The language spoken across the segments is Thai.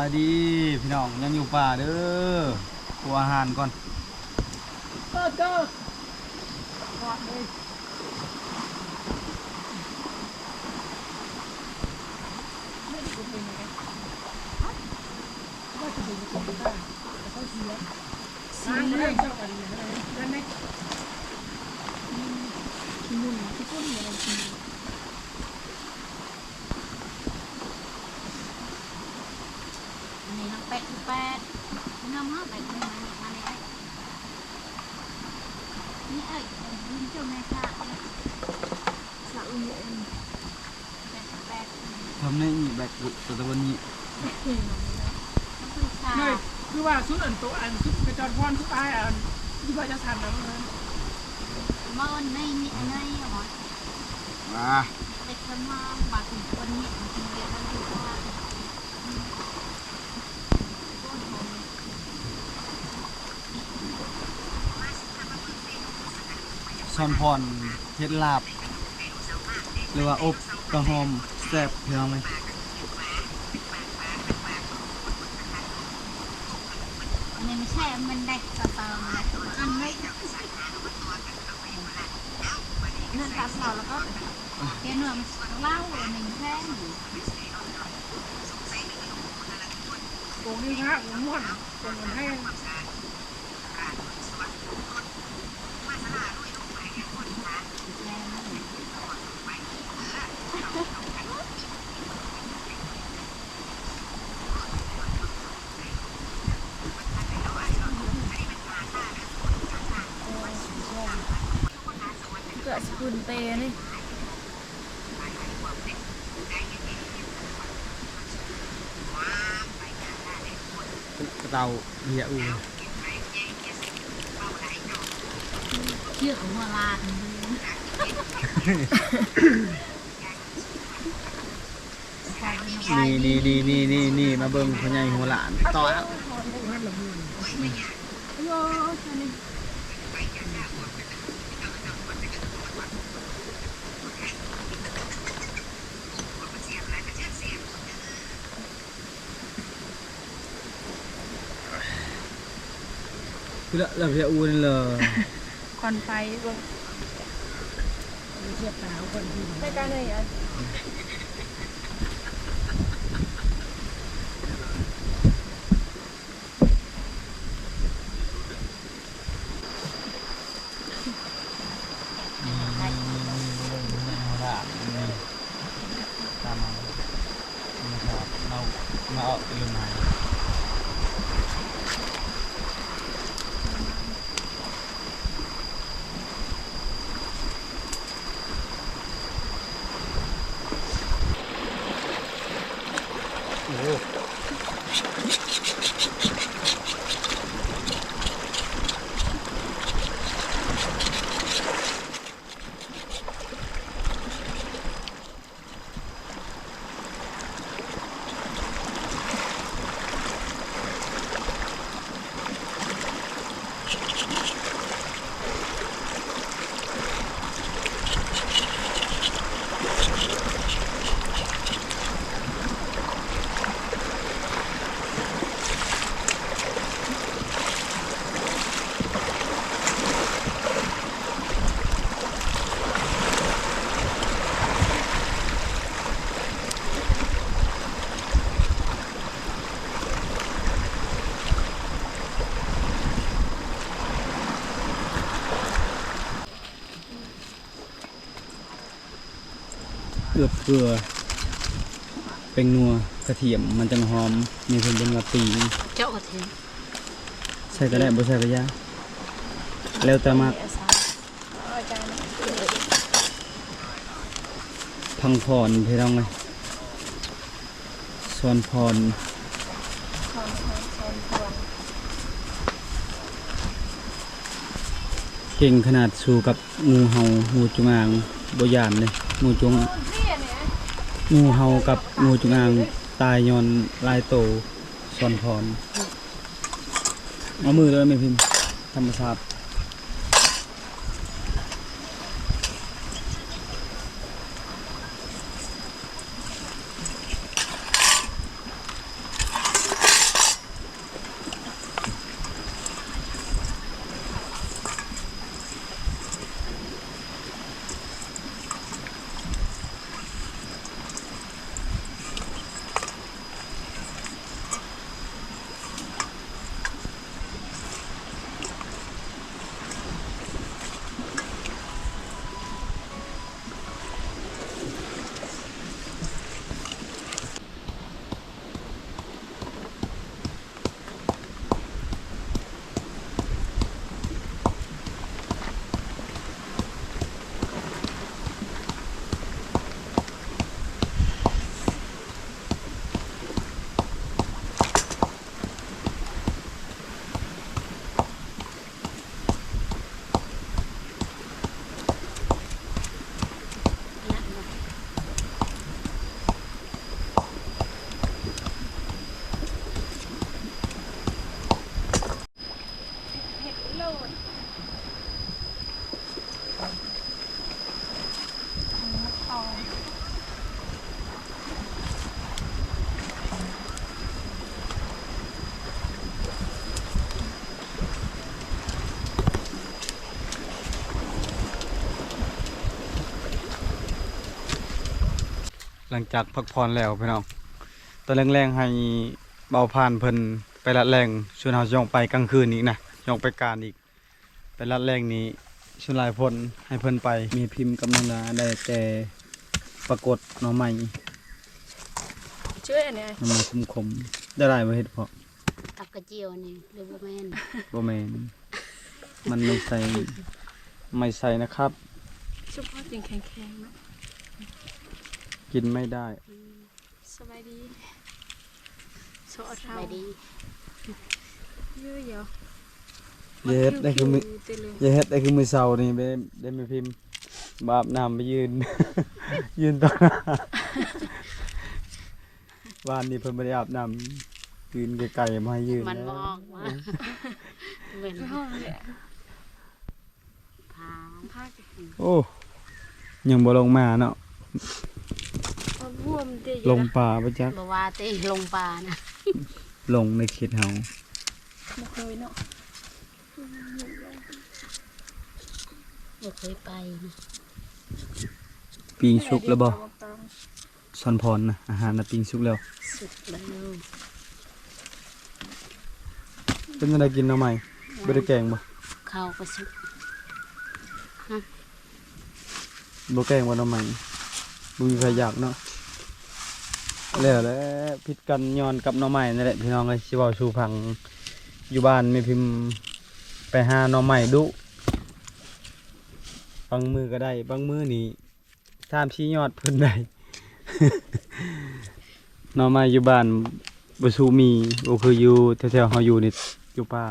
บายดีพี่น้องยังอยู่ป่าเด้อครัวอาหารก่อน Cơ cơ. Gọn đi. อันนี้น้องเป็ดคือเป็ดน้ำห้าเป็ดเป็นมันมันไอ้นี่เอ้ยยินจมในสระเนี่ยสระอุ้ยเอ็นเป็ดเป็ด ทำในนี่แบกตัวตะวันนี้น้ำคือว่าชุดอันโตอันชุดกระจรพรชุดอายอันที่ว่าจะทันนะมันมอนในนี่ในหรออ่าเป็ดขมาบาดถึงคนนี้มันกินเยอะแล้วดูว่า ซอนพรเฮ็ดลาบ หรือว่าอบกระหอมแซ่บพี่น้องไหมอันนี้ไม่ใช่ มันได้กระเติมนะอันไม่เนื้อตาเสาแล้วก็เนื้อมันเล่าหนึ่งแค่โกงนี่ฮะผมม่วนโกงให้ เกิดสกุลเตนี่ กระเตาเหียอู เชื่อของหัวลานนี่นี่นี่นี่นี่นี่มาเบิ่งพ่อใหญ่หัวหลานต่อแล้วคือละละเหียอูนเลย ควันไฟบ่เทียบหนาวคนที่ในการไหนอะ หัวหลานนี่ตามมานี่ครับเรามาเอาตื่นมา โอ้เกือบเกลือเป็นนัวกระเทียมมันจังหอมมีเพิ่นเป็นว่าปีเจ้ากระเทียมใส่ก็ได้บ่ใส่ก็ยาแล้วแต่มักพังพรพี่น้องเลยสอนพรชอนชอนชอนพวงเก่งขนาดสู้กับงูเห่างูจงอางบ่ย่านเลยงูจงนี่เนี่ย งูเห่ากับงูจงอางตายยอนลายโตสอนพรเอามือเลยไม่พิมพ์ธรรมชาติ เห็ ดตองหลังจากพักผ่อนแล้วพี่น้องตอนแรงๆให้เบาผ่านเพิ่นไปลัดแรงชวนเฮาย่องไปกลางคืนอีกนะย่องไปการอีก ไปลัดแรงนี้ชวนหลายพลให้เพิ่นไป มีพิมพ์กำลังลาได้แต่ปรากฏหน่อไม้ช่วยเนี่ยหน่อไม้คมๆได้หลายบ่เฮ็ดเพาะตักกระเจียวนี่หรือบ่แม่นบ่แม่นมันไม่ใส่ไม่ใส่นะครับชุบพอจริงแข็งๆนะกินไม่ได้สบายดีโซอสเท้าบายดีเยอะเย อะอย่าเฮ็ดได้คือมือเตลืออย่าเฮ็ดได้คือมือเสานี่ได้ได้ไม่พิมพ์บาบน้ำไปยืน ยืนต่อหน้าวานนี้เพิ่นบ่ได้อาบน้ำยืนไกลๆมาให้ยืนมันแล้วบ่ออกว่าเหมือนห้องเนี่ยพาภาคโอ้ยังบ่ลงมาเนาะพอบวมเตยลงป่าไปจักบ่ว่าเต้ลงป่านะลงในเขตเฮาบ่เคยเนาะ บ่เคยไปนะปิงสุกแล้วบ่ซอนพรนะอาหารน่ะปิงสุกแล้ว สุดแล้วเป็นจังไดกินเนาะใหม่บ่ได้แกงบ่ข้าวก็สุกบ่แกงบ่เนาะใหม่บ่มีใครอยากเนาะแล้วแหละผิดกันย้อนกับหน่อไม้นั่นแหละพี่น้องเอ้ยสิเว้าสู่ฟังอยู่บ้านแม่พิมพ์ไปหาหน่อไม้ดุ บางมือก็ได้ บางมือนี่ตามชี้ยอดเพิ่นได้หน่อไม้อยู่บ้านบ่สู้มีบ่คืออยู่แถวๆเฮาอยู่นี่อยู่ป่า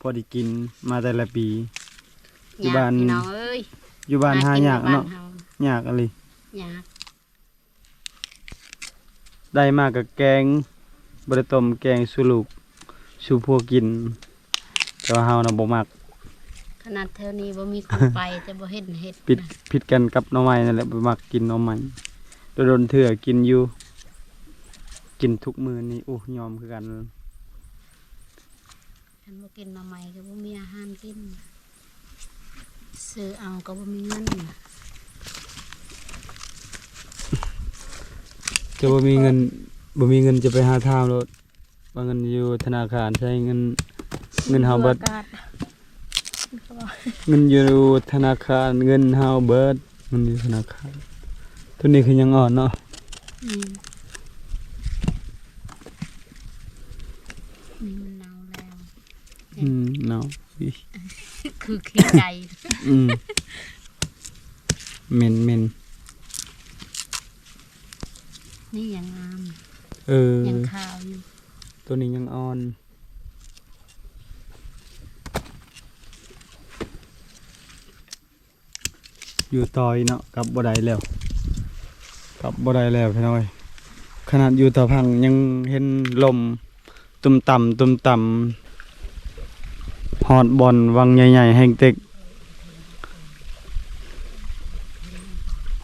พอได้กินมาแต่ละปี อยู่บ้าน ยกพี่น้องเอ้ยอยู่บ้านหายากเนาะบ้ยากอะไรยากได้มากกับแกงบริต้มแกงสุลูกสูพวกกิน แต่ว่าเฮานะบ่มักข นาดแถวนี้บ่มีคนไปแต่บ่เห็นเฮ็ดผิดนะผิดกันกับหน่อไม้นั่นแหละบ่มักกินหน่อไม้โดนๆเถื่อกินอยู่ กินทุกมื้อนี่โอ้ยอมคือกัน คันบ่กินหน่อไม้ก็บ่มีอาหารกินซื้อเอาก็บ่มีเงินจะบ่มีเงินบ่มีเงินจะไปหาทางรถว่าเงินอยู่ธนาคารใช้เงิน เงินเฮาเบิดอากาศ เงินอยู่ธนาคารเงินเฮาเบิดเงินอยู่ธนาคารตัวนี้คือยังอ่อนเนาะอืมนี่มันเน่าแล้วอืมเนาะอิคือขี้ไก่อืมเหม็นเหม็นนี่ยังงามเออยังขาวอยู่ตัวนี้ยังอ่อน อยู่ต่อยเนาะกลับบ่ได้แล้วกลับบ่ได้แล้วพี่น้อยขนาดอยู่ต่อพังยังเห็นลมตุ่มต่ำตุ่มต่ำฮอดบอลวังใหญ่ๆแห่งเต็ก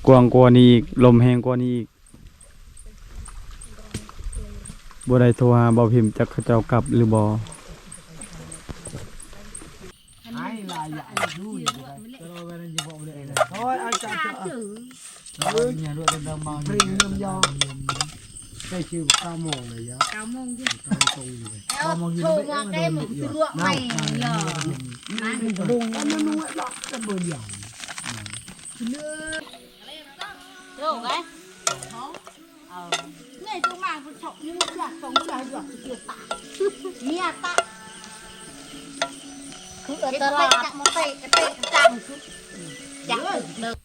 กวางกว่านี้อีกลมแห้งกว่านี้อีกบ่ได้โทรหาบ่าวพิมพ์จักเขาเจ้ากลับหรือบ่ ไอ้ลายใหญ่ดูดิเราไปนั่นจะบอกเลยนะโอ้ยอาจารย์ขาจืดเออเนี่ยด้วยเดิมมาปริงน้ำยองได้ชื่อข้าวโมงเล ยยะเอตรงตรเลยเอาโทรมได้หมึกสิลวกไม่เหรอบุ้งมันนุ่งหลักจะเบื่อหยอง Được đấy. Ờ. Này tôi mang tôi chọc như một chạc sống chạc được thì kia tạ. Mía tạ. Cứ ở tờ lạ chạc một tay, cái tay cái chàng cứ. Chạc được được.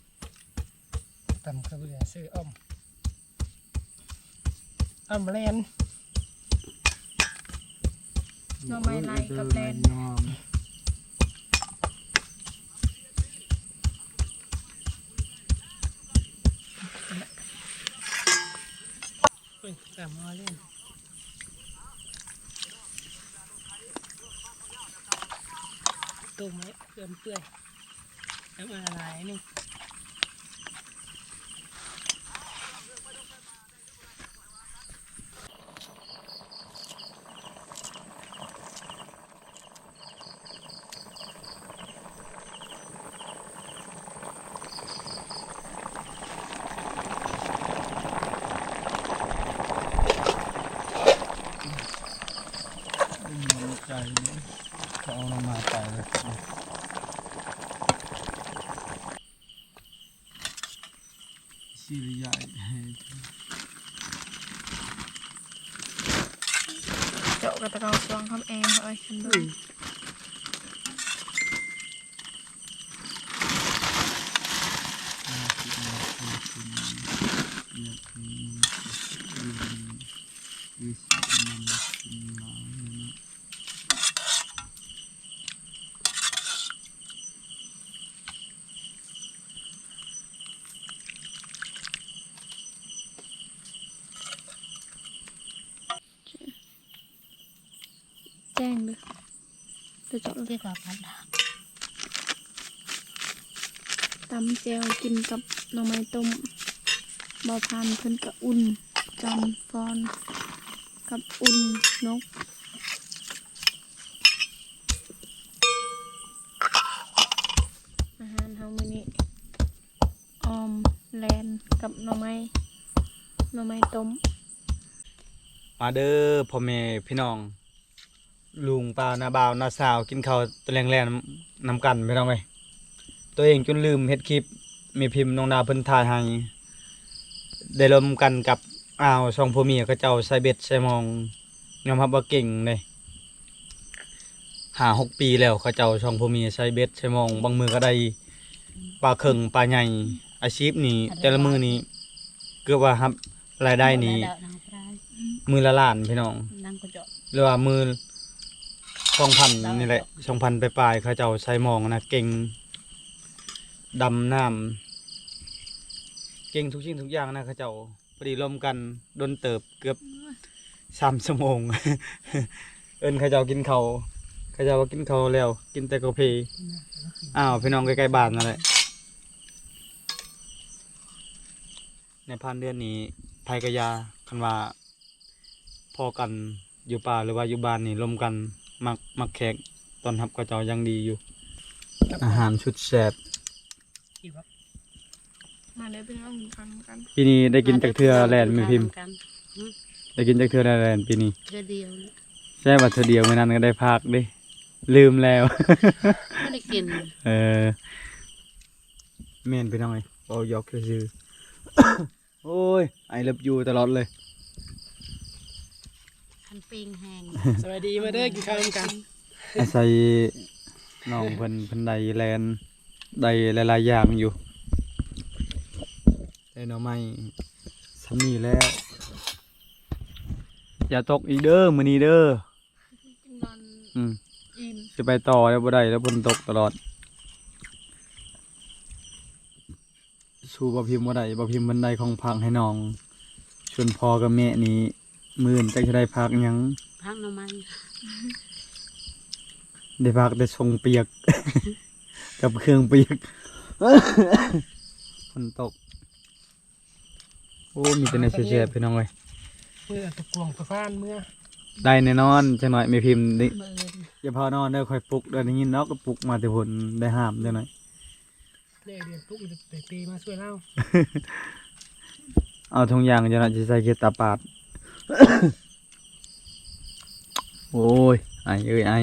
ตำข้าวเบือซื้ออ้อมอ้อมแลนหน่อไม้ลายกับแลนเฮ้ยตำมาเล่น ต้มแล้วเพื่อนเพื่อนแล้วมันละลายนี่ ใจเขาเอามาไปเลยสิริใหญ่ เจาะกระตะเกาสวงทำเองเอ้ยฉันดู แจ้งเลย จะเจาะ Cái quả phát đá. ตำเจลกินกับหน่อไม้ต้มบอพันเพิ่นกับอุ่นจันฟอน กับอุ่นนกอาหารเฮามื้อนี้ออมแลนกับหน่อไม้หน่อไม้ต้มมาเด้อพ่อแม่พี่น้อง ลุงป้านาบ่าวนาสาวกินข้าวตะแรงแรงนำกันพี่น้องเอ้ยตัวเองจนลืมเฮ็ดคลิปมีพิมพ์น้องดาวเพิ่นถ่ายให้ได้รวมกันกับอ้าวสองพ่อเมียเขาเจ้าใส่เบ็ดใส่หมองยอมรับว่าเก่งเลยหาหกปีแล้วเขาเจ้าสองพ่อเมียใส่เบ็ดใส่หมองบางมือก็ได้ปลาเข่งปลาใหญ่อาชีพนี้แต่ละมือนี้เกือบว่าครับรายได้นี้ Đợi nàng trai. มือละล้านพี่น้อง Nàng có chọn. หรือว่ามือ สองพันนี่แหละสองพันปลายๆเขาเจ้าใช้หมองนะเก่งดำน้ำเก่งทุกสิ่งทุกอย่างนะเขาเจ้าพอดีรวมกันโดนเติบเกือบสามชั่วโมง เอินเขาเจ้ากินเขาวเขาเจ้าว่ากินเขาวแล้ว กินแต่กาแฟอ้าวพี่น้องใกล้ๆบ้านนั่นแหละในพันเดือนนี้ภัยกยาคันว่าพอกันอยู่ป่าหรือว่าอยู่บ้านนี่รวมกัน มักมักแขกตอนทับกระเจ้ายังดีอยู่ อาหารชุดแซ่บมาเลยเป็นร่องกันกันปีนี้ได้กินจากเทือแลนด์ไหมีพิมพ์ ได้กินจากเทือแลนด์ปีนี้ Cái điều. ใช่ว่าเธอเดียวไม่นั้นก็ได้พักเดิลืมแล้ว Nó đi kìm. เออเมนไปหน่อยเอายอกซื่อๆโอ้ยไอเลิฟยูตลอดเลย Khăn pin hàng. สวัสดีมาเด้อกินข้าวกัน อาศัยน้องเพิ่นเพิ่นใดแลนใดหลายๆอย่างอยู่ได้หน่อไม้สำนีแล้ว อย่าตกอีกเด้อมื้อนี้เด้อกินนอนอืม อิ่มจะไปต่อแล้วบ่ได้แล้วฝนตกตลอด สู้บ่พิมพ์บ่ได้บ่พิมพ์บันไดของพักให้น้อง ชวนพ่อกับแม่นี้ มื้อนจักจะได้พักหยังพักหน่อไม้ได้พักแต่ทรงเปียก กับเครื่องเปียก ฝนตก โอ้มีแต่ในแซ่บๆพี่น้องเอ้ยเมื่อตะกวงตะฟานเมื่อได้แน่นอนจังหน่อยแม่พิมพ์ได้มืออื่นอย่าพอนอนเด้อค่อยปลุกเด้อได้ยินเนาะก็ปลุกมาแต่ผลได้ห้ามจังหน่อยเล่เดือนปุ๊บมันจะเตะปีมาช่วยเล่า เอาทุงยางจังหน่อยสิใส่เกตตาปาด โอ้ยไอเอ้ยไอ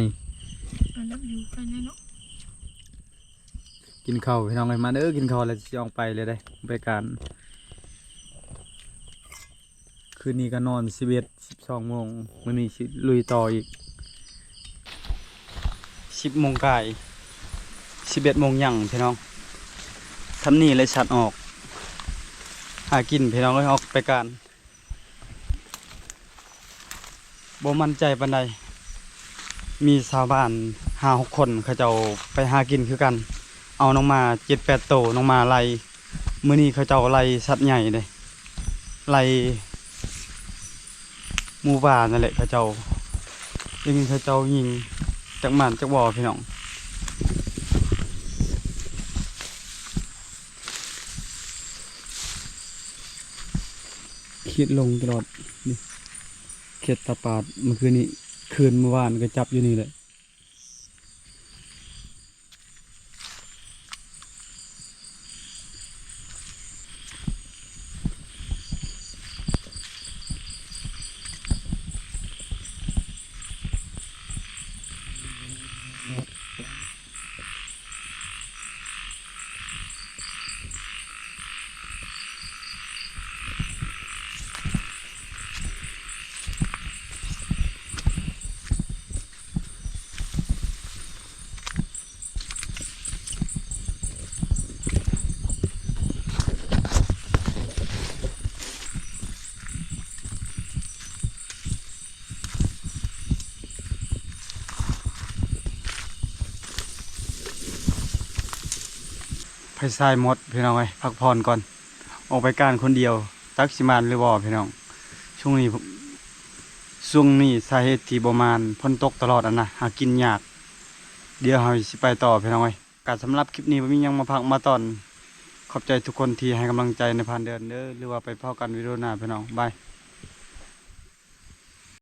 อันนั้นอยู่ภายในเนาะกินข้าวพี่น้องเลยมาเด้อกินข้าวแล้วสิออกไปเลยได้ไปการคืนนี้ก็นอนสิบเอ็ดสิบสองโมงมื้อนี้สิลุยต่ออีกสิบโมงกายสิบเอ็ดโมงยังพี่น้องทำนี่เลยชัดออก หากินพี่น้องเลยออกไปการ บ่มั่นใจปานใดมีชาวบ้านห้าหกคนเขาเจ้าไปหากินคือกัน เอาน้องมาเจ็ดแปดโตน้องมาไล่มื้อนี้เขาเจ้าไล่สัตว์ใหญ่เลยไล่หมู่บ้านนั่นแหละเขาเจ้ายิงเขาเจ้ายิงจากหมันจากบ่อพี่น้องคิดลงตลอด เขตตาปาดเมื่อคืนนี้คืนเมื่อวานก็จับอยู่นี่แหละ ไปทรายหมดพี่น้องไอ้พักผ่อนก่อน ออกไปการคนเดียว ตักสิมานหรือบ่พี่น้อง ช่วงนี้ช่วงนี้สาเหตุที่ประมาณฝนตกตลอดอะนะหากินยาก เดี๋ยวเราสิไปต่อพี่น้องไอ้การสำหรับคลิปนี้ผมยังมาพักมาตอน ขอบใจทุกคนที่ให้กำลังใจในผ่านเดือนเด้อหรือว่าไปพอกันวิดีโอหน้าพี่น้องบาย